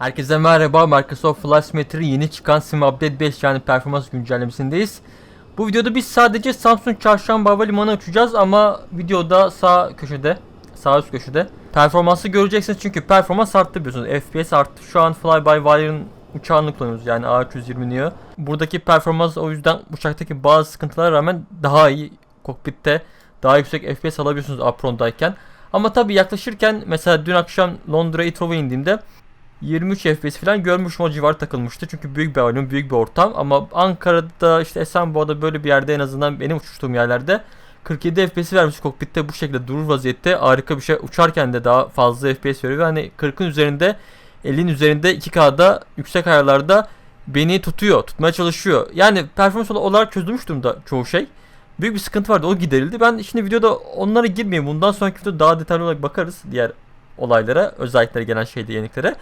Herkese merhaba. Microsoft Flight Simulator'ın yeni çıkan Sim Update 5 yani performans güncellemesindeyiz. Bu videoda biz sadece Samsung Çarşamba Havalimanı'na uçacağız ama videoda sağ köşede, sağ üst köşede performansı göreceksiniz çünkü performans arttı biliyorsunuz. FPS arttı. Şu an Fly-by-Wire'ın uçağını kullanıyoruz yani A320 Neo. Buradaki performans o yüzden uçaktaki bazı sıkıntılara rağmen daha iyi kokpitte daha yüksek FPS alabiliyorsunuz Apron'dayken. Ama tabii yaklaşırken mesela dün akşam Londra Heathrow'a indiğimde 23 FPS falan görmüşüm o civar takılmıştı. Çünkü büyük bir avion, büyük bir ortam. Ama Ankara'da işte Esenboğa'da böyle bir yerde en azından benim uçuştuğum yerlerde 47 FPS vermiş kokpitte bu şekilde durur vaziyette harika bir şey. Uçarken de daha fazla FPS veriyor. ve Hani 40'ın üzerinde 50'nin üzerinde 2K'da yüksek ayarlarda beni tutuyor, tutmaya çalışıyor. Yani performans olarak çözülmüş durumda çoğu şey. Büyük bir sıkıntı vardı o giderildi. Ben şimdi videoda onlara girmeyeyim. Bundan sonraki videoda daha detaylı olarak bakarız diğer olaylara, özelliklere gelen şeyde yeniliklere.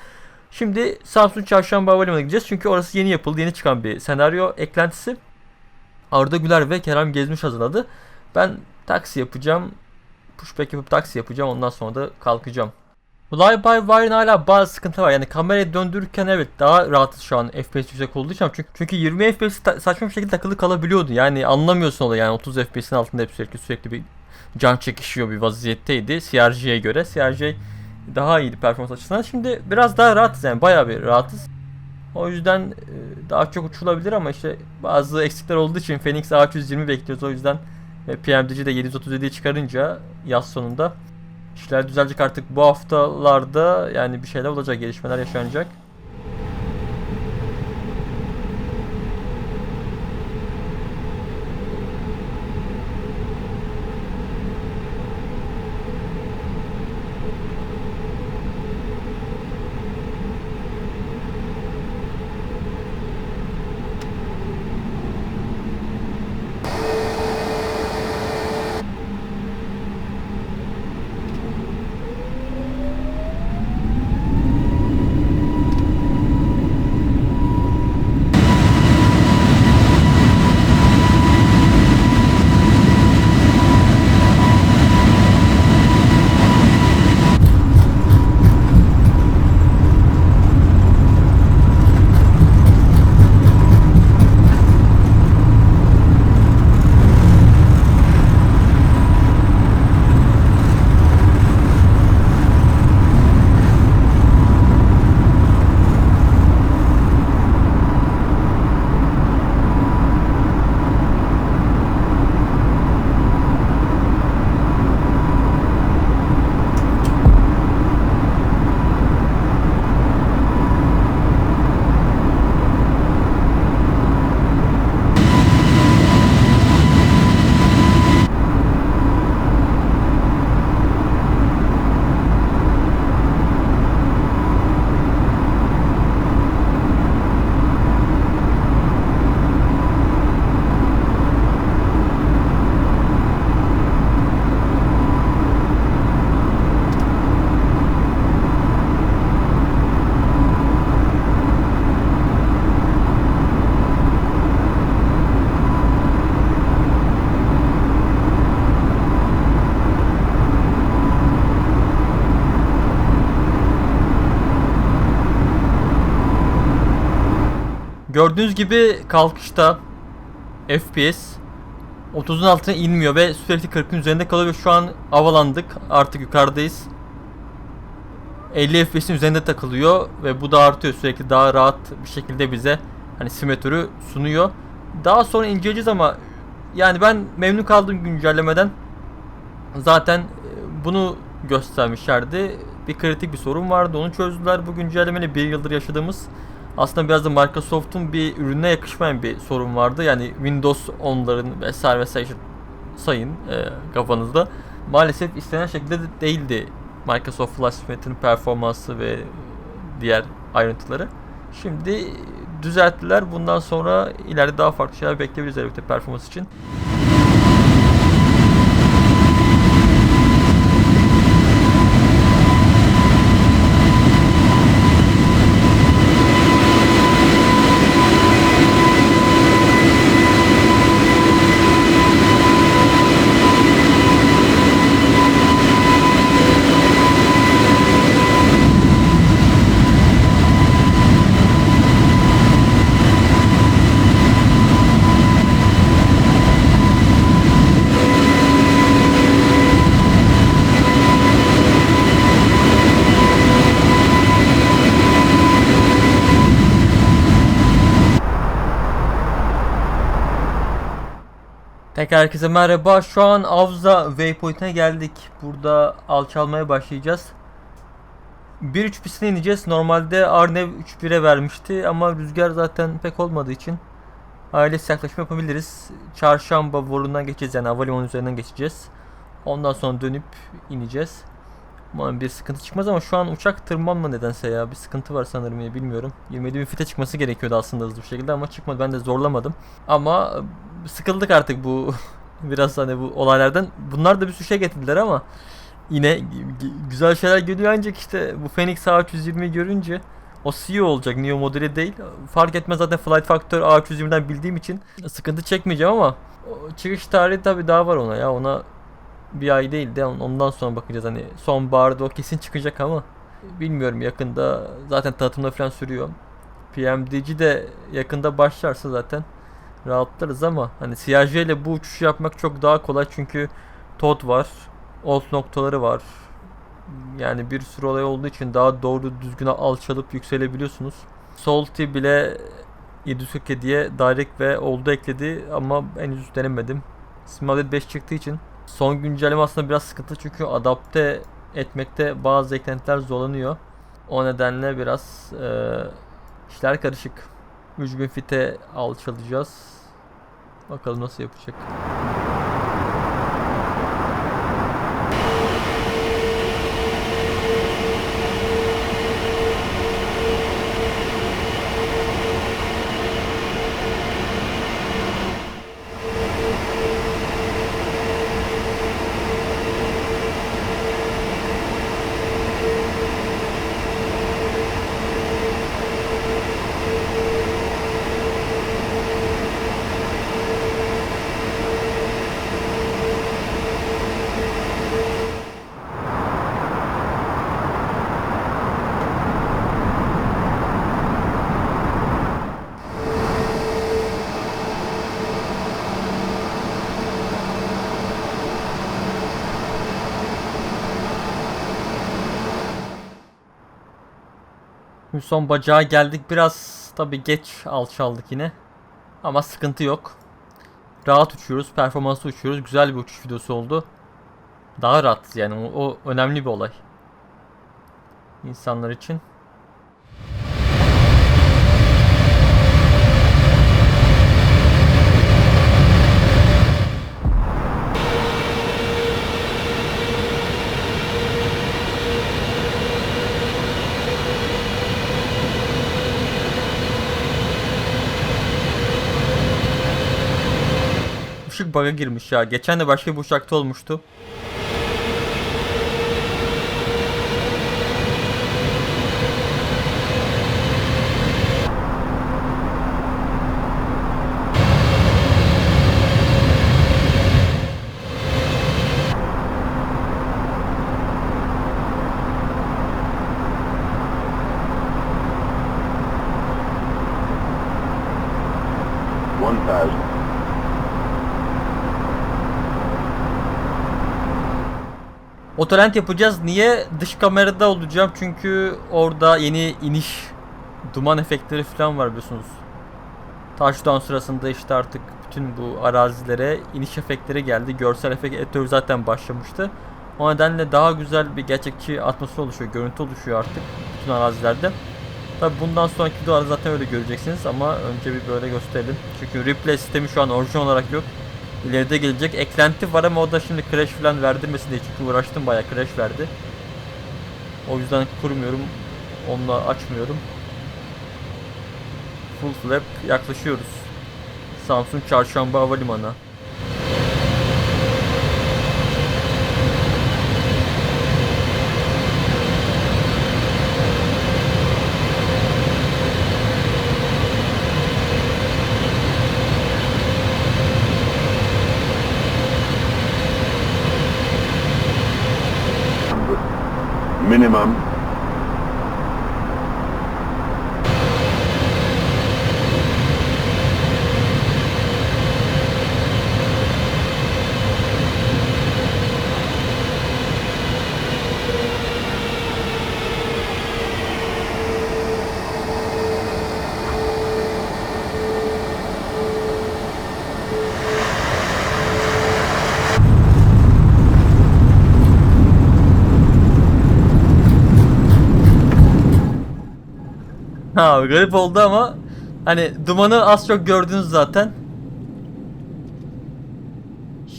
Şimdi Samsun Çarşamba Havalimanı'na gideceğiz. Çünkü orası yeni yapıldı. Yeni çıkan bir senaryo eklentisi. Arda Güler ve Kerem Gezmiş hazırladı. Ben taksi yapacağım. Pushback yapıp taksi yapacağım. Ondan sonra da kalkacağım. Fly by Wire'ın hala bazı sıkıntı var. Yani kamerayı döndürürken evet daha rahatız şu an FPS yüksek olduğu için. Çünkü, çünkü 20 FPS saçma bir şekilde takılı kalabiliyordu. Yani anlamıyorsun olayı. Yani 30 FPS'in altında hep sürekli sürekli bir can çekişiyor bir vaziyetteydi. CRG'ye göre. CRG daha iyiydi performans açısından. Şimdi biraz daha rahatız yani bayağı bir rahatız. O yüzden e, daha çok uçulabilir ama işte bazı eksikler olduğu için Phoenix A320 bekliyoruz. O yüzden ve PMDC de 737'yi çıkarınca yaz sonunda işler düzelecek artık bu haftalarda yani bir şeyler olacak, gelişmeler yaşanacak. Gördüğünüz gibi kalkışta FPS 30'un altına inmiyor ve sürekli 40'ın üzerinde kalıyor. Şu an havalandık. Artık yukarıdayız. 50 FPS'in üzerinde takılıyor ve bu da artıyor sürekli daha rahat bir şekilde bize hani simetri sunuyor. Daha sonra inceleyeceğiz ama yani ben memnun kaldım güncellemeden. Zaten e, bunu göstermişlerdi. Bir kritik bir sorun vardı. Onu çözdüler. Bu güncellemeyle bir yıldır yaşadığımız aslında biraz da Microsoft'un bir ürüne yakışmayan bir sorun vardı. Yani Windows 10'ların vesaire vesaire sayın e, kafanızda. Maalesef istenen şekilde de değildi Microsoft Flash Simulator'ın performansı ve diğer ayrıntıları. Şimdi düzelttiler. Bundan sonra ileride daha farklı şeyler bekleyebiliriz elbette performans için. Tekrar herkese merhaba. Şu an Avza Waypoint'e geldik. Burada alçalmaya başlayacağız. 1.3 pistine ineceğiz. Normalde Arnev 3.1'e vermişti ama rüzgar zaten pek olmadığı için ailesi yaklaşma yapabiliriz. Çarşamba Vorun'dan geçeceğiz yani havalimanı üzerinden geçeceğiz. Ondan sonra dönüp ineceğiz. Umarım bir sıkıntı çıkmaz ama şu an uçak tırmanma nedense ya. Bir sıkıntı var sanırım ya bilmiyorum. 27 bin fite çıkması gerekiyordu aslında hızlı bir şekilde ama çıkmadı. Ben de zorlamadım. Ama e, sıkıldık artık bu biraz hani bu olaylardan. Bunlar da bir sürü şey getirdiler ama yine güzel şeyler geliyor ancak işte bu Phoenix A320 görünce o CEO olacak Neo modeli değil. Fark etmez zaten Flight Factor A320'den bildiğim için sıkıntı çekmeyeceğim ama çıkış tarihi tabi daha var ona ya ona bir ay değil de ondan sonra bakacağız hani sonbaharda o kesin çıkacak ama bilmiyorum yakında zaten tanıtımda falan sürüyor. PMDG de yakında başlarsa zaten rahatlarız ama hani CRJ ile bu uçuşu yapmak çok daha kolay çünkü TOD var, old noktaları var. Yani bir sürü olay olduğu için daha doğru düzgün alçalıp yükselebiliyorsunuz. Salty bile 747'ye direct ve oldu ekledi ama henüz denemedim. Simulated 5 çıktığı için son güncelleme aslında biraz sıkıntı çünkü adapte etmekte bazı eklentiler zorlanıyor. O nedenle biraz eee, işler karışık. 3000 fite alçalacağız. Bakalım nasıl yapacak. Son bacağa geldik. Biraz tabi geç alçaldık yine. Ama sıkıntı yok. Rahat uçuyoruz. Performanslı uçuyoruz. Güzel bir uçuş videosu oldu. Daha rahat yani o, o önemli bir olay. İnsanlar için. Bug'a girmiş ya. Geçen de başka bir uçakta olmuştu. Otoland yapacağız. Niye? Dış kamerada olacağım çünkü orada yeni iniş duman efektleri falan var biliyorsunuz. Touchdown sırasında işte artık bütün bu arazilere iniş efektleri geldi. Görsel efekt editörü zaten başlamıştı. O nedenle daha güzel bir gerçekçi atmosfer oluşuyor, görüntü oluşuyor artık bütün arazilerde. Tabi bundan sonraki videolarda zaten öyle göreceksiniz ama önce bir böyle gösterelim. Çünkü replay sistemi şu an orijinal olarak yok. İleride gelecek eklenti var ama o da şimdi crash falan verdirmesin diye çünkü uğraştım bayağı crash verdi. O yüzden kurmuyorum. Onunla açmıyorum. Full flap yaklaşıyoruz. Samsun Çarşamba Havalimanı. Minimum. Ha garip oldu ama hani dumanı az çok gördünüz zaten.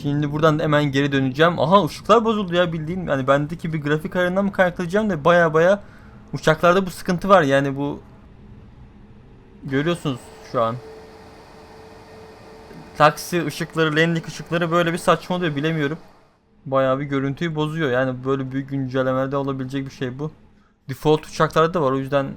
Şimdi buradan da hemen geri döneceğim. Aha ışıklar bozuldu ya bildiğin. Yani bendeki bir grafik ayarından mı kaynaklayacağım da baya baya uçaklarda bu sıkıntı var. Yani bu görüyorsunuz şu an. Taksi ışıkları, landing ışıkları böyle bir saçma oluyor bilemiyorum. Bayağı bir görüntüyü bozuyor. Yani böyle büyük güncellemelerde olabilecek bir şey bu. Default uçaklarda da var o yüzden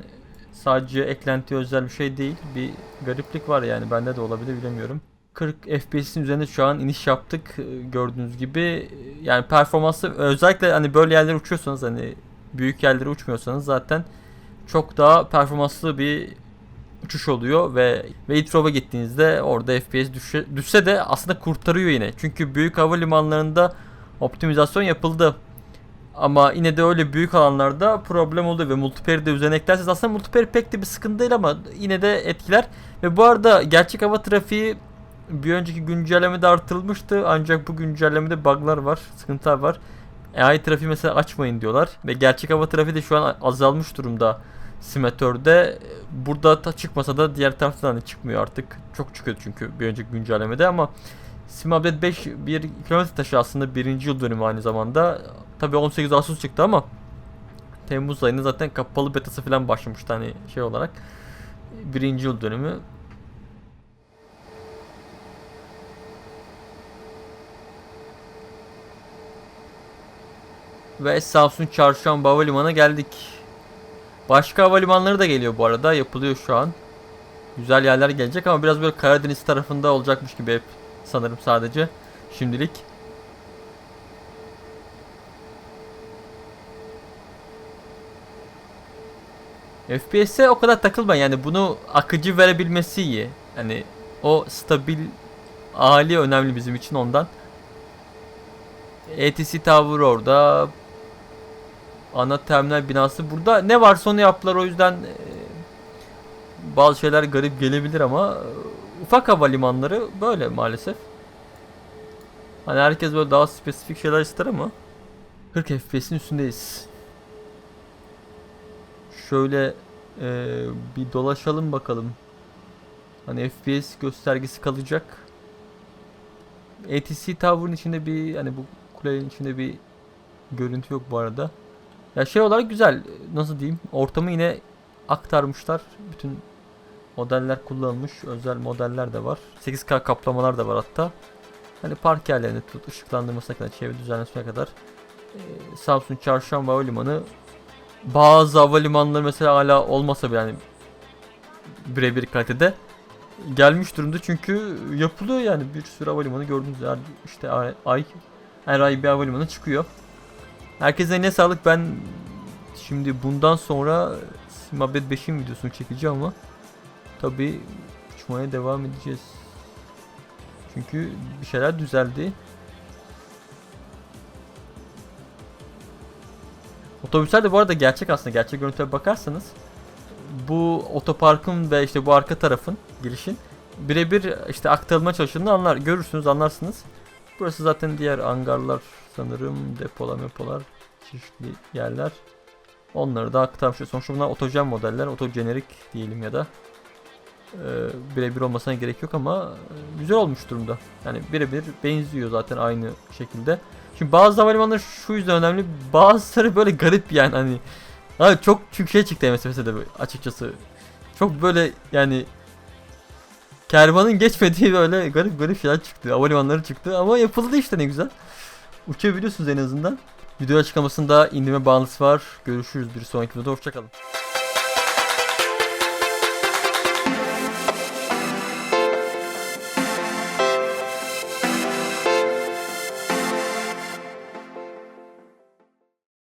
sadece eklenti özel bir şey değil. Bir gariplik var yani bende de olabilir bilemiyorum. 40 FPS'in üzerinde şu an iniş yaptık e, gördüğünüz gibi. Yani performansı özellikle hani böyle yerlere uçuyorsanız hani büyük yerlere uçmuyorsanız zaten çok daha performanslı bir uçuş oluyor ve Waitrow'a gittiğinizde orada FPS düşe, düşse de aslında kurtarıyor yine. Çünkü büyük havalimanlarında optimizasyon yapıldı. Ama yine de öyle büyük alanlarda problem oluyor ve multiplayer'i de üzerine eklerseniz aslında multiplayer pek de bir sıkıntı değil ama yine de etkiler. Ve bu arada gerçek hava trafiği bir önceki güncellemede artırılmıştı ancak bu güncellemede bug'lar var, sıkıntılar var. AI trafiği mesela açmayın diyorlar ve gerçek hava trafiği de şu an azalmış durumda simülatörde. Burada da çıkmasa da diğer taraftan hani çıkmıyor artık. Çok çıkıyor çünkü bir önceki güncellemede ama Sim Update 5 bir kilometre taşı aslında birinci yıl dönümü aynı zamanda. Tabi 18 Ağustos çıktı ama Temmuz ayında zaten kapalı betası falan başlamıştı hani şey olarak. Birinci yıl dönümü. Ve Samsun Çarşamba Havalimanı'na geldik. Başka havalimanları da geliyor bu arada. Yapılıyor şu an. Güzel yerler gelecek ama biraz böyle Karadeniz tarafında olacakmış gibi hep sanırım sadece. Şimdilik. FPS'e o kadar takılma yani bunu akıcı verebilmesi iyi. Hani o stabil hali önemli bizim için ondan. ATC Tower orada. Ana terminal binası burada. Ne varsa onu yaptılar o yüzden e, bazı şeyler garip gelebilir ama e, ufak havalimanları böyle maalesef. Hani herkes böyle daha spesifik şeyler ister ama 40 FPS'in üstündeyiz. Şöyle e, bir dolaşalım bakalım. Hani FPS göstergesi kalacak. ATC Tower'ın içinde bir hani bu kulenin içinde bir görüntü yok bu arada. Ya şey olarak güzel. Nasıl diyeyim? Ortamı yine aktarmışlar. Bütün modeller kullanılmış. Özel modeller de var. 8K kaplamalar da var hatta. Hani park yerlerini tut, ışıklandırmasına kadar, çevre düzenlemesine kadar. Ee, Samsun Çarşamba Havalimanı bazı havalimanları mesela hala olmasa bile yani birebir kalitede gelmiş durumda çünkü yapılıyor yani bir sürü havalimanı gördüğünüz yer işte ay, ay her ay bir havalimanı çıkıyor. Herkese ne sağlık ben şimdi bundan sonra Simabet 5'in videosunu çekeceğim ama tabi uçmaya devam edeceğiz. Çünkü bir şeyler düzeldi. Otobüsler de bu arada gerçek aslında. Gerçek görüntüye bakarsanız bu otoparkın ve işte bu arka tarafın girişin birebir işte aktarılma çalıştığını anlar görürsünüz anlarsınız. Burası zaten diğer hangarlar sanırım depolar mepolar çeşitli yerler. Onları da aktarmış. Sonuçta bunlar otojen modeller, otojenerik diyelim ya da e, birebir olmasına gerek yok ama e, güzel olmuş durumda. Yani birebir benziyor zaten aynı şekilde. Şimdi bazı havalimanları şu yüzden önemli. Bazıları böyle garip yani hani. Abi çok çünkü şey çıktı MSF'de de açıkçası. Çok böyle yani kervanın geçmediği böyle garip garip şeyler çıktı. Havalimanları çıktı ama yapıldı işte ne güzel. Uçabiliyorsunuz en azından. Video açıklamasında indirme bağlantısı var. Görüşürüz bir sonraki videoda. Hoşçakalın.